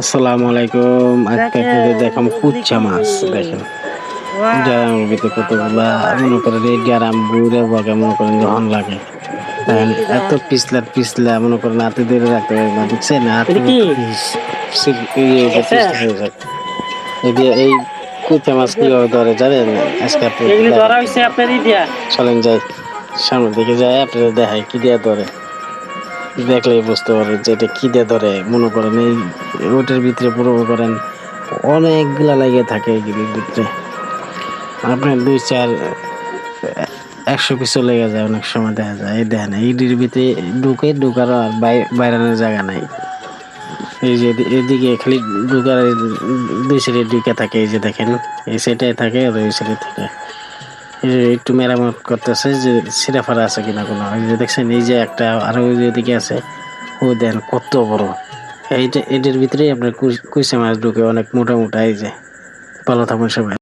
আসসালামু আলাইকুম। আজকে আপনাদের দেখাম কুচ্চা মাছ দেখেন। গ্রামের ভিতরে কতগুলা মনে করেন এই গ্রাম বুড়ে বগে মনে করেন যখন লাগে। এত পিছলা পিছলা মনে করেন হাতে ধরে রাখতে পারবে না দেখছেন হাতে যায়। এই যে এই কুচা মাছ কীভাবে ধরে জানেন? আজকে আপনি চলেন যাই সামনের দিকে যাই আপনাদের দেখাই কি দিয়ে ধরে। দেখলেই বুঝতে পারবেন যে এটা কি দিয়ে ধরে, মনে করেন এই ওটার ভিতরে পুরো করেন অনেকগুলা লাগিয়ে থাকে এইগুলির ভিতরে। আপনার দুই, চার, একশো পিছু লেগে যায় অনেক সময় দেখা যায়, এই দেখেন এইটির ভিতরে ঢুকে ঢুকার আর বাই- বাইরানোর জায়গা নাই। এই যে এদি- এদিকে খালি ঢুকার দুই সাইডে ঢুকে থাকে, এই যে দেখেন, এই সাইডে থাকে আর ওই সাইডে থাকে। একটু মেরামত করতেছে যে সিরাফারা আছে কিনা কোনো। এই যে দেখছেন, এই যে একটা আরও ওই যে এদিকে আছে, ও দেন কত বড়। এইটা এটির ভিতরেই আপনার কুইসে মাছ ঢুকে অনেক মোটা মোটা, এই যে। ভালো থাকুন সবাই।